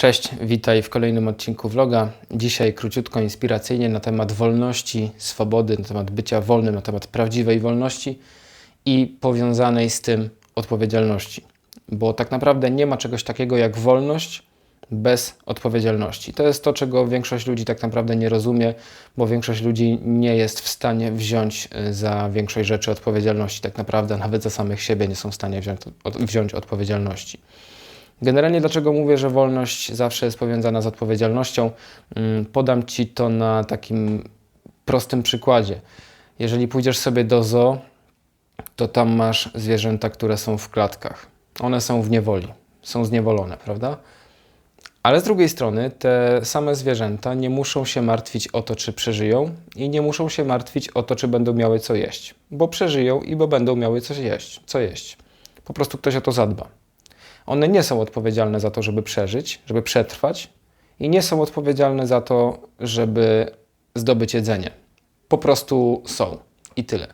Cześć, witaj w kolejnym odcinku vloga. Dzisiaj króciutko, inspiracyjnie na temat wolności, swobody, na temat bycia wolnym, na temat prawdziwej wolności i powiązanej z tym odpowiedzialności. Bo tak naprawdę nie ma czegoś takiego jak wolność bez odpowiedzialności. To jest to, czego większość ludzi tak naprawdę nie rozumie, bo większość ludzi nie jest w stanie wziąć y, za większość rzeczy odpowiedzialności. Tak naprawdę nawet za samych siebie nie są w stanie wziąć, wziąć odpowiedzialności. Generalnie dlaczego mówię, że wolność zawsze jest powiązana z odpowiedzialnością? Mm, podam Ci to na takim prostym przykładzie. Jeżeli pójdziesz sobie do zoo, to tam masz zwierzęta, które są w klatkach. One są w niewoli, są zniewolone, prawda? Ale z drugiej strony te same zwierzęta nie muszą się martwić o to, czy przeżyją i nie muszą się martwić o to, czy będą miały co jeść, bo przeżyją i bo będą miały coś jeść, co jeść. Po prostu ktoś o to zadba. One nie są odpowiedzialne za to, żeby przeżyć, żeby przetrwać i nie są odpowiedzialne za to, żeby zdobyć jedzenie. Po prostu są i tyle.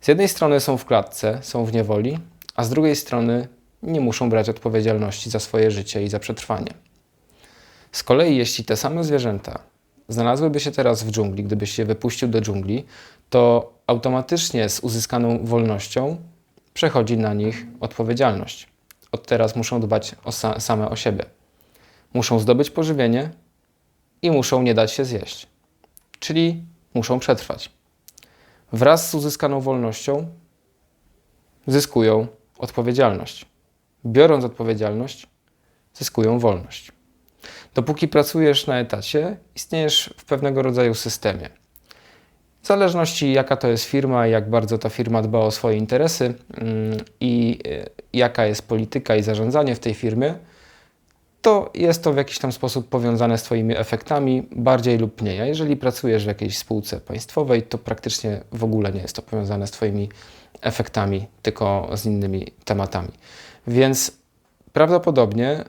Z jednej strony są w klatce, są w niewoli, a z drugiej strony nie muszą brać odpowiedzialności za swoje życie i za przetrwanie. Z kolei, jeśli te same zwierzęta znalazłyby się teraz w dżungli, gdybyś je wypuścił do dżungli, to automatycznie z uzyskaną wolnością przechodzi na nich odpowiedzialność. Od teraz muszą dbać o sa same o siebie. Muszą zdobyć pożywienie i muszą nie dać się zjeść. Czyli muszą przetrwać. Wraz z uzyskaną wolnością zyskują odpowiedzialność. Biorąc odpowiedzialność, zyskują wolność. Dopóki pracujesz na etacie, istniejesz w pewnego rodzaju systemie. W zależności jaka to jest firma, jak bardzo ta firma dba o swoje interesy mm, i e, jaka jest polityka i zarządzanie w tej firmie, to jest to w jakiś tam sposób powiązane z Twoimi efektami, bardziej lub mniej. A jeżeli pracujesz w jakiejś spółce państwowej, to praktycznie w ogóle nie jest to powiązane z Twoimi efektami, tylko z innymi tematami. Więc prawdopodobnie,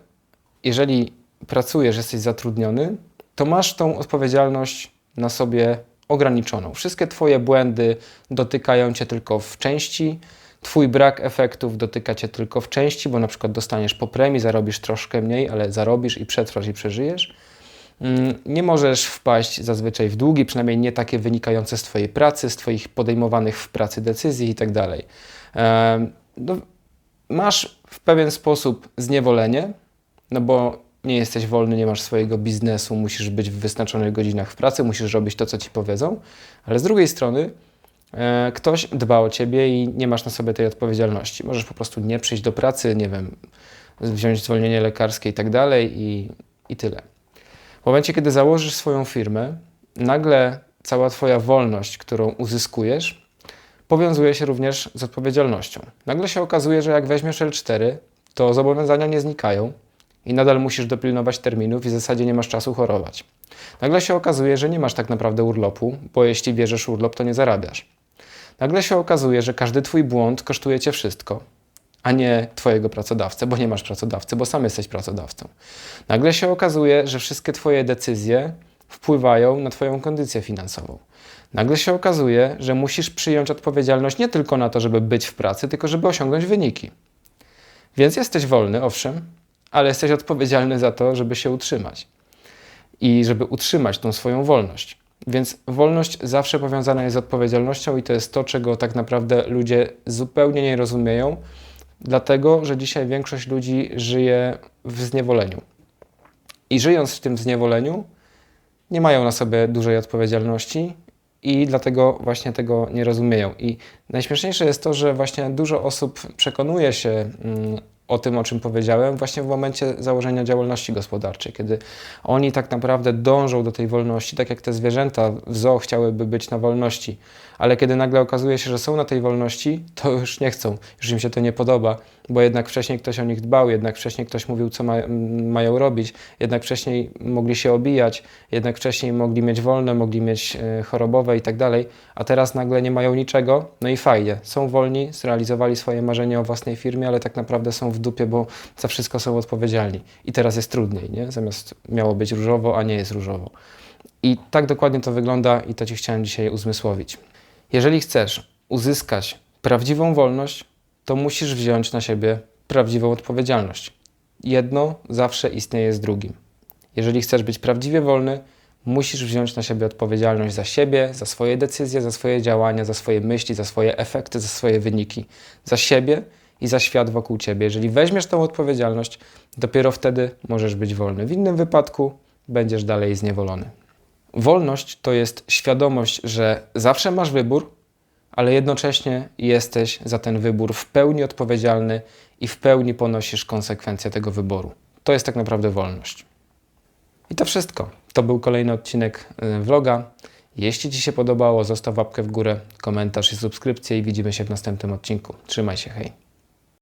jeżeli pracujesz, jesteś zatrudniony, to masz tą odpowiedzialność na sobie ograniczoną. Wszystkie Twoje błędy dotykają Cię tylko w części, Twój brak efektów dotyka Cię tylko w części, bo na przykład dostaniesz po premii, zarobisz troszkę mniej, ale zarobisz i przetrwasz i przeżyjesz. Mm, nie możesz wpaść zazwyczaj w długi, przynajmniej nie takie wynikające z Twojej pracy, z Twoich podejmowanych w pracy decyzji itd. Tak no, masz w pewien sposób zniewolenie, no bo nie jesteś wolny, nie masz swojego biznesu, musisz być w wyznaczonych godzinach w pracy, musisz robić to, co ci powiedzą, ale z drugiej strony e, ktoś dba o ciebie i nie masz na sobie tej odpowiedzialności. Możesz po prostu nie przyjść do pracy, nie wiem, wziąć zwolnienie lekarskie i tak dalej i, i tyle. W momencie, kiedy założysz swoją firmę, nagle cała Twoja wolność, którą uzyskujesz, powiązuje się również z odpowiedzialnością. Nagle się okazuje, że jak weźmiesz L4, to zobowiązania nie znikają, i nadal musisz dopilnować terminów i w zasadzie nie masz czasu chorować. Nagle się okazuje, że nie masz tak naprawdę urlopu, bo jeśli bierzesz urlop, to nie zarabiasz. Nagle się okazuje, że każdy Twój błąd kosztuje Cię wszystko, a nie Twojego pracodawcę, bo nie masz pracodawcy, bo sam jesteś pracodawcą. Nagle się okazuje, że wszystkie Twoje decyzje wpływają na Twoją kondycję finansową. Nagle się okazuje, że musisz przyjąć odpowiedzialność nie tylko na to, żeby być w pracy, tylko żeby osiągnąć wyniki. Więc jesteś wolny, owszem, ale jesteś odpowiedzialny za to, żeby się utrzymać i żeby utrzymać tą swoją wolność. Więc wolność zawsze powiązana jest z odpowiedzialnością, i to jest to, czego tak naprawdę ludzie zupełnie nie rozumieją, dlatego że dzisiaj większość ludzi żyje w zniewoleniu. I żyjąc w tym zniewoleniu, nie mają na sobie dużej odpowiedzialności i dlatego właśnie tego nie rozumieją. I najśmieszniejsze jest to, że właśnie dużo osób przekonuje się mm, o tym, o czym powiedziałem, właśnie w momencie założenia działalności gospodarczej, kiedy oni tak naprawdę dążą do tej wolności, tak jak te zwierzęta w zoo chciałyby być na wolności, ale kiedy nagle okazuje się, że są na tej wolności, to już nie chcą, już im się to nie podoba, bo jednak wcześniej ktoś o nich dbał, jednak wcześniej ktoś mówił, co ma, mają robić, jednak wcześniej mogli się obijać, jednak wcześniej mogli mieć wolne, mogli mieć e, chorobowe i tak dalej, a teraz nagle nie mają niczego, no i fajnie, są wolni, zrealizowali swoje marzenie o własnej firmie, ale tak naprawdę są w dupie, bo za wszystko są odpowiedzialni. I teraz jest trudniej, nie? Zamiast miało być różowo, a nie jest różowo. I tak dokładnie to wygląda i to Ci chciałem dzisiaj uzmysłowić. Jeżeli chcesz uzyskać prawdziwą wolność, to musisz wziąć na siebie prawdziwą odpowiedzialność. jedno zawsze istnieje z drugim. Jeżeli chcesz być prawdziwie wolny, musisz wziąć na siebie odpowiedzialność za siebie, za swoje decyzje, za swoje działania, za swoje myśli, za swoje efekty, za swoje wyniki, za siebie i za świat wokół ciebie. Jeżeli weźmiesz tą odpowiedzialność, dopiero wtedy możesz być wolny. W innym wypadku będziesz dalej zniewolony. Wolność to jest świadomość, że zawsze masz wybór, ale jednocześnie jesteś za ten wybór w pełni odpowiedzialny i w pełni ponosisz konsekwencje tego wyboru. To jest tak naprawdę wolność. I to wszystko. To był kolejny odcinek y, vloga. Jeśli Ci się podobało, zostaw łapkę w górę, komentarz i subskrypcję i widzimy się w następnym odcinku. Trzymaj się, hej.